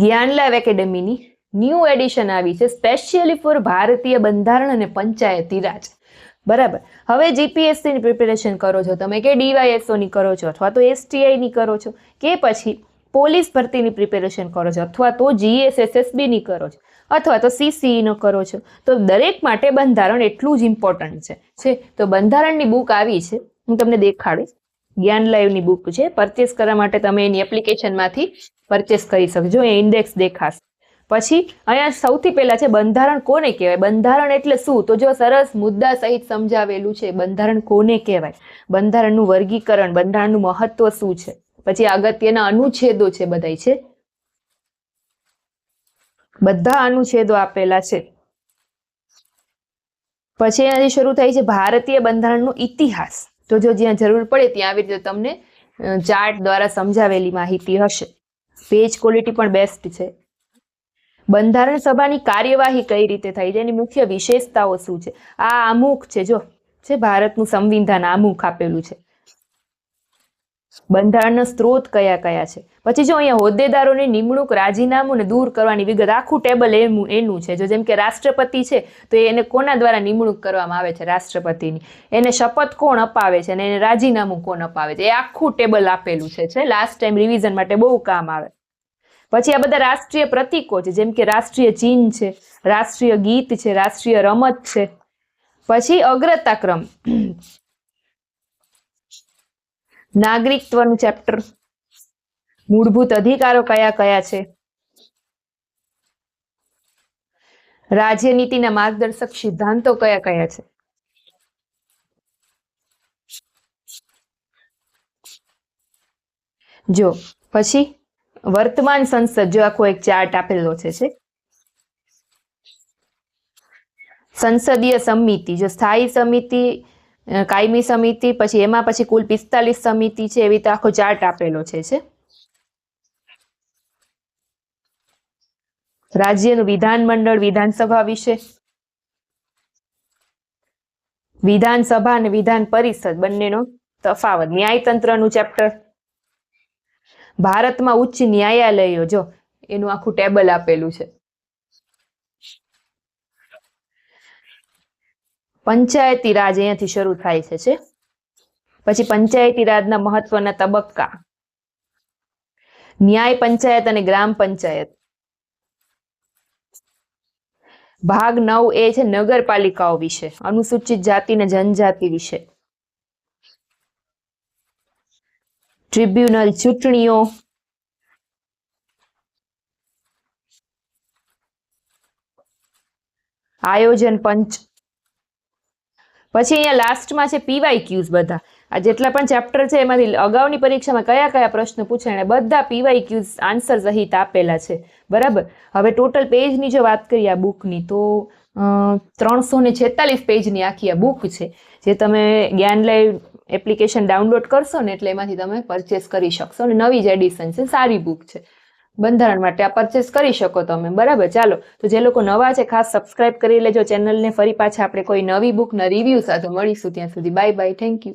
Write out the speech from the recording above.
જ્ઞાનલાવ એકેડેમીની new addition આવી છે specially four ભારતીય બંધારણ અને પંચાયતી રાજ. બરાબર. હવે જીપીએસસીની પ્રિપેરેશન કરો છો. તમે કે ડીવાયએસઓની કરો છો અથવા તો એસટીઆઈની કરો છો કે પછી પોલીસ ભરતીની પ્રિપેરેશન કરો છો અથવા તો જીએસએસએસબીની કરો છો અથવા તો સીસીઈનો કરો છો. તો દરેક માટે બંધારણ એટલું જ ઇમ્પોર્ટન્ટ છે. છે. તો બંધારણની બુક આવી છે. હું તમને દેખાડીશ. જ્ઞાન લાઈવની બુક છે. પરચેસ કરવા માટે તમે એની એપ્લિકેશનમાંથી પરચેસ કરી શકજો. એ ઇન્ડેક્સ દેખાશે. પછી અહીંયા સૌથી પહેલા છે બંધારણ કોને કહેવાય? બંધારણ એટલે શું? તો જો સરસ મુદ્દા સહિત સમજાવેલું છે, બંધારણ કોને કહેવાય? બંધારણનું વર્ગીકરણ, બંધારણનું મહત્વ શું છે? પછી અગત્યના અનુચ્છેદો છે બધાય છે. બધા અનુચ્છેદો આપેલા છે. પછી એનાથી શરૂ થાય છે ભારતીય બંધારણનો ઇતિહાસ. તો જો જ્યાં જરૂર પડે ત્યાં આવી રીતે તમને ચાર્ટ દ્વારા સમજાવેલી માહિતી હશે. પેજ ક્વોલિટી પણ બેસ્ટ છે. બંધારણ સભાની કાર્યવાહી કઈ રીતે થાય છે? એની મુખ્ય વિશેષતાઓ શું છે? આ આમુખ છે, જો છે ભારતનું સંવિધાન આમુખ આપેલું છે. બંધારણના સ્ત્રોત કયા કયા છે? પછી જો અહીંયા હોદ્દેદારોની નિમણૂક રાજીનામું ને દૂર કરવાની વિગત, આખું ટેબલ એનું એનું છે. જો જેમ કે રાષ્ટ્રપતિ છે, તો એને કોના દ્વારા નિમણૂક કરવામાં આવે છે? રાષ્ટ્રપતિની. એને શપથ કોણ અપાવે છે અને એને રાજીનામું કોણ અપાવે છે? એ આખું ટેબલ આપેલું છે છે. લાસ્ટ ટાઈમ રિવિઝન માટે બહુ કામ આવે. પછી આ બધા રાષ્ટ્રીય પ્રતીકો છે, જેમ કે રાષ્ટ્રીય ચિહ્ન છે, રાષ્ટ્રીય ગીત છે, રાષ્ટ્રીય રમત છે. પછી અગ્રતા ક્રમ. નાગરિકત્વનું ચેપ્ટર. મૂળભૂત અધિકારો કયા કયા છે? રાજ્યનીતિના માર્ગદર્શક સિદ્ધાંતો કયા કયા છે? જો, પછી વર્તમાન સંસદ જો આખો એક ચાર્ટ આપેલો છે? સંસદીય સમિતિ, જો સ્થાયી સમિતિ કાયમી સમિતિ, પછી એમાં પછી કુલ પિસ્તાલીસ સમિતિ છે, એવી રીતે આખો ચાર્ટ આપેલો છે છે. રાજ્યનું વિધાનમંડળ વિધાનસભા વિશે. વિધાનસભા અને વિધાન પરિષદ બંનેનો તફાવત. ન્યાયતંત્રનું ચેપ્ટર. ભારતમાં ઉચ્ચ ન્યાયાલયો, જો, એનું આખું ટેબલ આપેલું છે. પંચાયતી રાજ અહીંયાથી શરૂ થાય છે પછી પંચાયતી રાજના મહત્વના તબક્કા. ન્યાય પંચાયત અને ગ્રામ પંચાયત. ભાગ નવ એ છે નગરપાલિકાઓ વિશે, અનુસૂચિત જાતિ અને જનજાતિ વિશે. ટ્રિબ્યુનલ ચૂંટણીઓ. આયોજન પંચ પછી અહીંયા લાસ્ટમાં છે પીવાય ક્યુઝ બધા. આ જેટલા પણ ચેપ્ટર છે, એમાંથી અગાઉની પરીક્ષામાં કયા કયા પ્રશ્નો પૂછે અને બધા પીવાય ક્યુઝ આન્સર સહિત આપેલા છે. બરાબર? હવે ટોટલ પેજની જો વાત કરીએ આ બુકની તો ત્રણસો ને છેતાલીસ પેજની આખી આ બુક છે, જે તમે જ્ઞાન લાઈવ એપ્લિકેશન ડાઉનલોડ કરશો ને એટલે એમાંથી તમે પરચેસ કરી શકશો. અને નવી જ એડિશન છે, સારી બુક છે. બંધારણ માટે આ પરચેસ કરી શકો તમે. બરાબર? ચાલો. તો જે લોકો નવા છે, ખાસ સબસ્ક્રાઇબ કરી લેજો. ચેનલને ફરી પાછા આપણે કોઈ નવી બુકના રિવ્યૂ સાથે મળીશું. ત્યાં સુધી બાય બાય થેન્ક યુ